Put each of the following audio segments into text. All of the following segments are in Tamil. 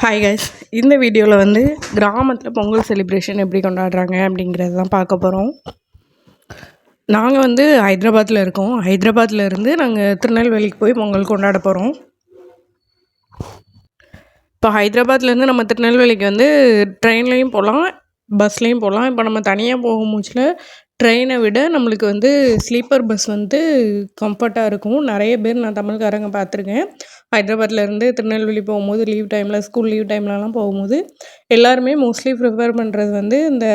ஹாய் கைஸ் இந்த வீடியோவில் வந்து கிராமத்தில் பொங்கல் செலிப்ரேஷன் எப்படி கொண்டாடுறாங்க அப்படிங்கிறது தான் பார்க்க போகிறோம் நாங்கள் வந்து ஹைதராபாத்தில் இருக்கோம். ஹைதராபாத்தில் இருந்து நாங்கள் திருநெல்வேலிக்கு போய் பொங்கல் கொண்டாட போகிறோம் இப்போ ஹைதராபாத்லேருந்து நம்ம திருநெல்வேலிக்கு வந்து ட்ரெயின்லேயும் போகலாம் பஸ்லேயும் போகலாம் இப்போ நம்ம தனியாக போகும் மூச்சில் ட்ரெயினை விட நம்மளுக்கு வந்து ஸ்லீப்பர் பஸ் வந்து கம்ஃபர்ட்டாக இருக்கும். நிறைய பேர் நான் தமிழ்காரங்க பார்த்துருக்கேன். ஹைதராபாத்லேருந்து திருநெல்வேலி போகும்போது லீவ் டைமில் ஸ்கூல் லீவ் டைம்லலாம் போகும்போது எல்லாருமே மோஸ்ட்லி ப்ரிஃபர் பண்ணுறது வந்து இந்த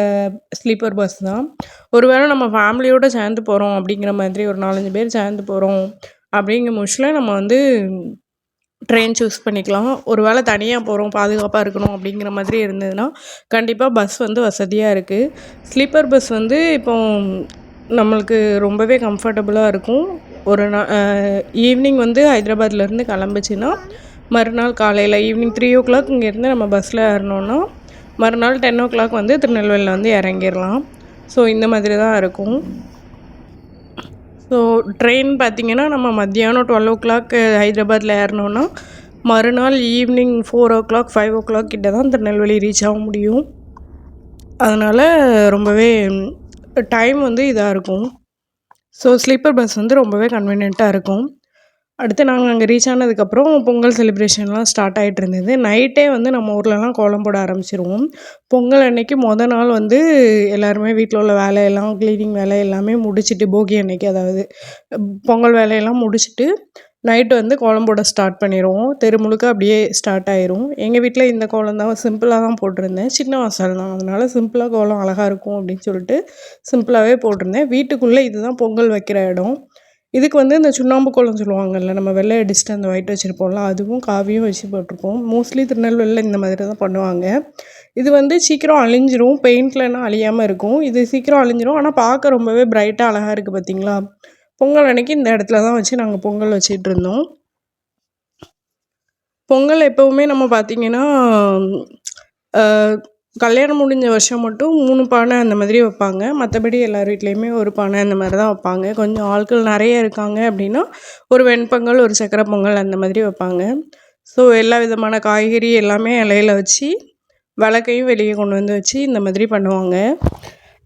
ஸ்லீப்பர் பஸ் தான். ஒருவேளை நம்ம ஃபேமிலியோடு சேர்ந்து போகிறோம் அப்படிங்கிற மாதிரி ஒரு நாலஞ்சு பேர் சேர்ந்து போகிறோம் அப்படிங்கிற முச்சில் நம்ம வந்து ட்ரெயின் சூஸ் பண்ணிக்கலாம். ஒரு வேளை தனியாக போகிறோம் பாதுகாப்பாக இருக்கணும் அப்படிங்கிற மாதிரி இருந்ததுன்னா கண்டிப்பாக பஸ் வந்து வசதியாக இருக்குது ஸ்லீப்பர் பஸ் வந்து இப்போ நம்மளுக்கு ரொம்பவே கம்ஃபர்டபுளாக இருக்கும். ஒரு நா ஈவினிங் வந்து ஹைதராபாத்லேருந்து கிளம்புச்சின்னா மறுநாள் காலையில் ஈவினிங் த்ரீ ஓ கிளாக் இங்கேருந்து நம்ம பஸ்ஸில் ஏறினோன்னா மறுநாள் டென் ஓ கிளாக் வந்து திருநெல்வேலியில் வந்து இறங்கிடலாம். ஸோ இந்த மாதிரி தான் இருக்கும். ஸோ ட்ரெயின் பார்த்திங்கன்னா நம்ம மத்தியானம் டுவெல் ஓ கிளாக் ஹைதராபாத்தில் ஏறினோன்னா மறுநாள் evening four o'clock five o'clock கிட்ட தான் திருநெல்வேலி ரீச் ஆக முடியும். அதனால் ரொம்பவே டைம் வந்து இதாக இருக்கும். ஸோ ஸ்லீப்பர் பஸ் வந்து ரொம்பவே கன்வீனியண்ட்டாக இருக்கும். அடுத்து நாங்கள் அங்கே ரீச் ஆனதுக்கப்புறம் பொங்கல் செலிப்ரேஷன்லாம் ஸ்டார்ட் ஆகிட்டு இருந்தது. நைட்டே வந்து நம்ம ஊர்லலாம் கோலம் போட ஆரம்பிச்சிருவோம். பொங்கல் அன்னைக்கு மொதல் நாள் வந்து எல்லாருமே வீட்டில் உள்ள வேலையெல்லாம் க்ளீனிங் வேலை எல்லாமே முடிச்சுட்டு போகி அன்னைக்கு அதாவது பொங்கல் வேலையெல்லாம் முடிச்சுட்டு நைட்டு வந்து கோலம் போட ஸ்டார்ட் பண்ணிடுவோம் தெரு முழுக்க அப்படியே ஸ்டார்ட் ஆயிரும். எங்கள் வீட்டில் இந்த கோலம் தான் சிம்பிளாக தான் போட்டிருந்தேன். சின்ன வாசல் தான். அதனால் சிம்பிளாக கோலம் அழகாக இருக்கும் அப்படின்னு சொல்லிட்டு சிம்பிளாகவே போட்டிருந்தேன். வீட்டுக்குள்ளே இதுதான் பொங்கல் வைக்கிற இடம். இதுக்கு வந்து இந்த சுண்ணாம்பு கோலம் சொல்லுவாங்கல்ல நம்ம வெள்ளை அடிச்சுட்டு அந்த ஒயிட் வச்சுருப்போம்ல அதுவும் காவியும் வச்சு போட்டிருப்போம். மோஸ்ட்லி திருநெல்வேலியில் இந்த மாதிரி தான் பண்ணுவாங்க. இது வந்து சீக்கிரம் அழிஞ்சிரும் பெயிண்ட்லன்னா அழியாமல் இருக்கும். இது சீக்கிரம் அழிஞ்சிரும் ஆனால் பார்க்க ரொம்பவே பிரைட்டாக அழகாக இருக்குது பார்த்தீங்களா பொங்கல் அன்னைக்கு இந்த இடத்துல தான் வச்சு நாங்கள் பொங்கல் வச்சிட்டு இருந்தோம். பொங்கல் எப்போவுமே நம்ம பார்த்திங்கன்னா கல்யாணம் முடிஞ்ச வருஷம் மட்டும் மூணு பானை அந்த மாதிரி வைப்பாங்க. மற்றபடி எல்லார் வீட்லேயுமே ஒரு பானை அந்த மாதிரி தான் வைப்பாங்க. கொஞ்சம் ஆட்கள் நிறைய இருக்காங்க அப்படின்னா ஒரு வெண்பொங்கல் ஒரு சக்கரை பொங்கல் அந்த மாதிரி வைப்பாங்க. ஸோ எல்லா விதமான காய்கறி எல்லாமே இலையில வச்சு விளக்கையும் வெளியே கொண்டு வந்து வச்சு இந்த மாதிரி பண்ணுவாங்க.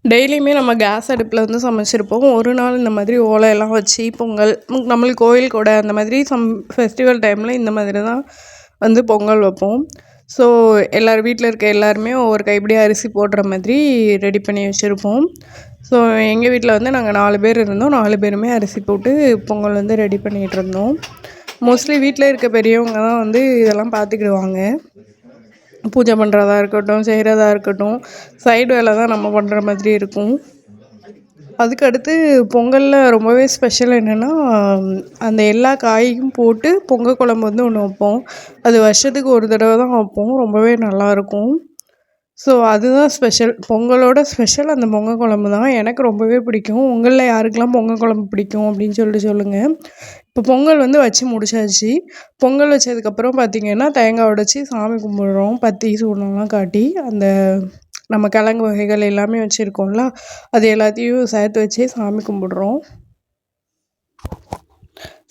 டெய்லியுமே நம்ம கேஸ் அடுப்பில் வந்து சமைச்சிருப்போம். ஒரு நாள் இந்த மாதிரி ஓலையெல்லாம் வச்சு பொங்கல் நம்மளுக்கு கோயில் கூட அந்த மாதிரி சம் ஃபெஸ்டிவல் டைமில் இந்த மாதிரி தான் வந்து பொங்கல் வைப்போம். ஸோ எல்லார் வீட்டில் இருக்க எல்லாருமே ஒவ்வொரு கைப்பிடி அரிசி போடுற மாதிரி ரெடி பண்ணி வச்சுருப்போம். ஸோ எங்கள் வீட்டில் வந்து நாங்கள் நாலு பேர் இருந்தோம். நாலு பேருமே அரிசி போட்டு பொங்கல் வந்து ரெடி பண்ணிகிட்டு இருந்தோம். மோஸ்ட்லி வீட்டில் இருக்க பெரியவங்க தான் வந்து இதெல்லாம் பார்த்துக்கிடுவாங்க பூஜை பண்ணுறதா இருக்கட்டும் செய்கிறதா இருக்கட்டும் சைடு வேலை தான் நம்ம பண்ணுற மாதிரி இருக்கும். அதுக்கு அடுத்து பொங்கலில் ரொம்பவே ஸ்பெஷல் என்னென்னா அந்த எல்லா காயும் போட்டு பொங்கல் குழம்பு வந்து ஒன்று வைப்போம். அது வருஷத்துக்கு ஒரு தடவை தான் வைப்போம். ரொம்பவே நல்லாயிருக்கும் ஸோ அதுதான் ஸ்பெஷல் பொங்கலோட ஸ்பெஷல் அந்த பொங்கல் குழம்பு தான். எனக்கு ரொம்பவே பிடிக்கும். உங்களில் யாருக்கெல்லாம் பொங்கல் குழம்பு பிடிக்கும் அப்படின்னு சொல்லிட்டு சொல்லுங்கள் இப்போ பொங்கல் வந்து வச்சு முடிச்சாச்சு. பொங்கல் வச்சதுக்கப்புறம் பார்த்திங்கன்னா தேங்காய் உடச்சி சாமி கும்பிட்றோம். பத்தி சூடம்லாம் காட்டி அந்த நம்ம கிழங்கு வகைகள் எல்லாமே வச்சுருக்கோம்ல அது எல்லாத்தையும் சேர்த்து வச்சு சாமி கும்பிட்றோம்.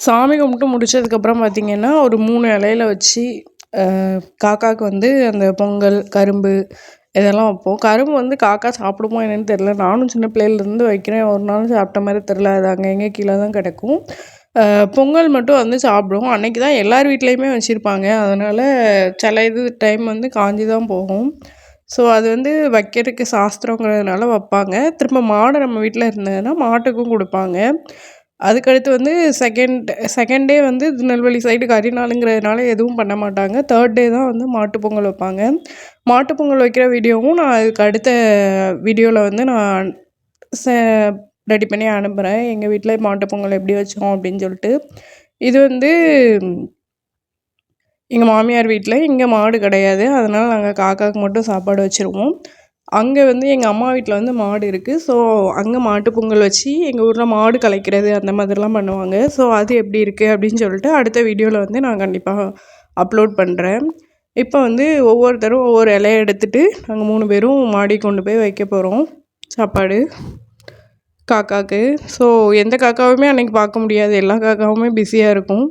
சாமி கும்பிட்டு முடித்ததுக்கப்புறம் பார்த்திங்கன்னா ஒரு மூணு இலையில வச்சு காக்காவுக்கு வந்து அந்த பொங்கல் கரும்பு இதெல்லாம் வைப்போம். கரும்பு வந்து காக்கா சாப்பிடுமோ என்னென்னு தெரில நானும் சின்ன பிள்ளையிலேருந்து வைக்கிறேன். ஒரு நாளும் சாப்பிட்ட மாதிரி தெரில அது அங்கே எங்கே கீழே தான் கிடக்கும். பொங்கல் மட்டும் வந்து சாப்பிடுவோம். அன்றைக்கி தான் எல்லார் வீட்லேயுமே வச்சுருப்பாங்க. அதனால் சில இது டைம் வந்து காஞ்சி தான் போகும். ஸோ அது வந்து வைக்கிறதுக்கு சாஸ்திரங்கிறதுனால வைப்பாங்க. திரும்ப மாடு நம்ம வீட்டில் இருந்ததுன்னா மாட்டுக்கும் கொடுப்பாங்க. அதுக்கடுத்து வந்து செகண்ட் செகண்ட் டே வந்து திருநெல்வேலி சைடு கரிநாளுங்கிறதுனால எதுவும் பண்ண மாட்டாங்க. தேர்ட் டே தான் வந்து மாட்டு பொங்கல் வைப்பாங்க. மாட்டு பொங்கல் வைக்கிற வீடியோவும் நான் அதுக்கு அடுத்த வீடியோவில் வந்து நான் ரெடி பண்ணி அனுப்புகிறேன் எங்கள் வீட்டில் மாட்டு பொங்கல் எப்படி வச்சோம் அப்படின்னு சொல்லிட்டு. இது வந்து எங்கள் மாமியார் வீட்டில் இங்கே மாடு கிடையாது. அதனால் நாங்கள் காக்காவுக்கு மட்டும் சாப்பாடு வச்சுருவோம். அங்கே வந்து எங்கள் அம்மா வீட்டில் வந்து மாடு இருக்குது ஸோ அங்கே மாட்டு பொங்கல் வச்சு எங்கள் ஊரில் மாடு கலைக்கிறது அந்த மாதிரிலாம் பண்ணுவாங்க. ஸோ அது எப்படி இருக்குது அப்படின்னு சொல்லிட்டு அடுத்த வீடியோவில் வந்து நான் கண்டிப்பாக அப்லோட் பண்ணுறேன் இப்போ வந்து ஒவ்வொருத்தரும் ஒவ்வொரு இலையை எடுத்துகிட்டு நாங்கள் மூணு பேரும் மாடி கொண்டு போய் வைக்க போகிறோம் சாப்பாடு காக்காவுக்கு ஸோ எந்த காக்காவுமே அன்றைக்கி பார்க்க முடியாது. எல்லா காக்காவுமே பிஸியாக இருக்கும்.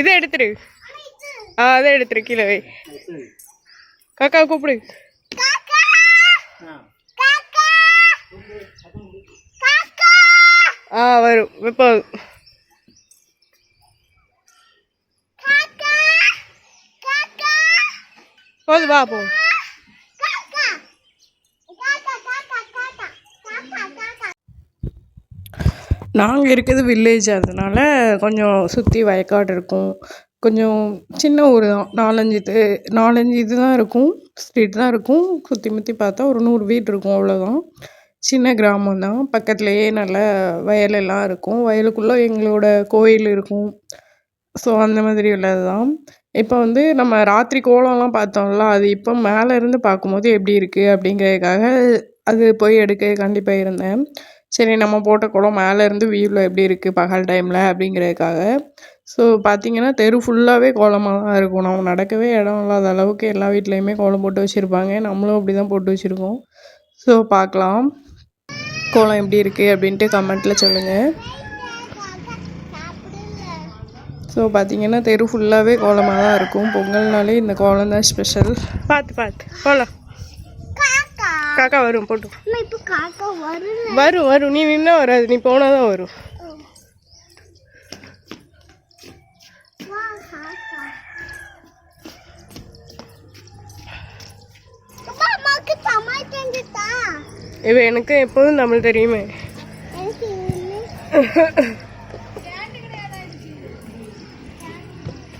இதை எடுத்துரு. ஆ அதை எடுத்துரு கீழே வை. காக்கா கூப்பிடு. ஆ வரும். இப்போ போது வா போ. நாங்கள் இருக்கிறது வில்லேஜ் அதனால கொஞ்சம் சுற்றி வயக்காடு இருக்கும். கொஞ்சம் சின்ன ஊர் தான். நாலஞ்சு தெ நாலஞ்சு இது தான் இருக்கும். ஸ்ட்ரீட் தான் இருக்கும். சுற்றி முற்றி பார்த்தா ஒரு நூறு வீடு இருக்கும் அவ்வளோதான் சின்ன கிராமம் தான். பக்கத்துலேயே நல்ல வயல் எல்லாம் இருக்கும். வயலுக்குள்ளே எங்களோட கோயில் இருக்கும். ஸோ அந்த மாதிரி உள்ளது தான் இப்போ வந்து நம்ம ராத்திரி கோலம்லாம் பார்த்தோம்ல அது இப்போ மேலே இருந்து பார்க்கும்போது எப்படி இருக்குது அப்படிங்கிறதுக்காக அது போய் எடுக்க கண்டிப்பாக இருந்தேன். சரி நம்ம போட்ட கோலம் மேலேருந்து வியூவில் எப்படி இருக்குது பகல் டைமில் அப்படிங்கிறதுக்காக. ஸோ பார்த்தீங்கன்னா தெரு ஃபுல்லாகவே கோலமாக தான் இருக்கும். நம்ம நடக்கவே இடம் இல்லாத அளவுக்கு எல்லா வீட்லேயுமே கோலம் போட்டு வச்சுருப்பாங்க. நம்மளும் அப்படி தான் போட்டு வச்சுருக்கோம். ஸோ பார்க்கலாம் கோலம் எப்படி இருக்குது அப்படின்ட்டு கமெண்ட்டில் சொல்லுங்கள் ஸோ பார்த்தீங்கன்னா தெரு ஃபுல்லாகவே கோலமாக தான் இருக்கும். பொங்கல்னாலே இந்த கோலம் தான் ஸ்பெஷல் பார்த்து பார்த்து போகலாம் காக்கா வரும் போட்டு. வரும் வரும். நீ நின்னா வராது. நீ போனால் தான் வரும். இவ எனக்கு எப்போதும் தமிழ் தெரியுமே.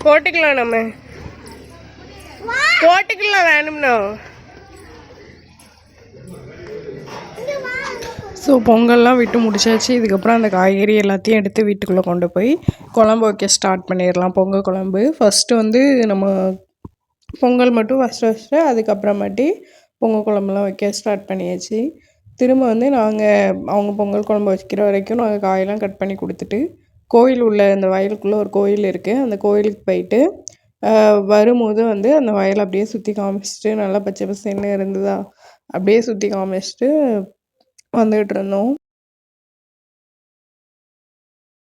போட்டுக்கலாம் நம்ம. போட்டுக்கலாம் வேணும்னா இங்க வா ஸோ பொங்கல்லாம் விட்டு முடிச்சாச்சு. இதுக்கப்புறம் அந்த காய்கறி எல்லாத்தையும் எடுத்து வீட்டுக்குள்ளே கொண்டு போய் குழம்பு வைக்க ஸ்டார்ட் பண்ணிடலாம். பொங்கல் குழம்பு. ஃபஸ்ட்டு வந்து நம்ம பொங்கல் மட்டும் ஃபஸ்ட்டு ஃபஸ்ட்டு அதுக்கப்புறமாட்டி பொங்கல் குழம்புலாம் வைக்க ஸ்டார்ட் பண்ணியாச்சு. திரும்ப வந்து நாங்கள் அவங்க பொங்கல் குழம்பு வைக்கிற வரைக்கும் நாங்கள் காயெல்லாம் கட் பண்ணி கொடுத்துட்டு கோயில் உள்ள அந்த வயலுக்குள்ளே ஒரு கோயில் இருக்குது அந்த கோயிலுக்கு போயிட்டு வரும்போது வந்து அந்த வயலை அப்படியே சுற்றி காமிச்சிட்டு நல்லா பச்சை பசேன்னு இருந்ததா? அப்படியே சுற்றி காமிச்சிட்டு வந்துகிட்டு இருந்தோம்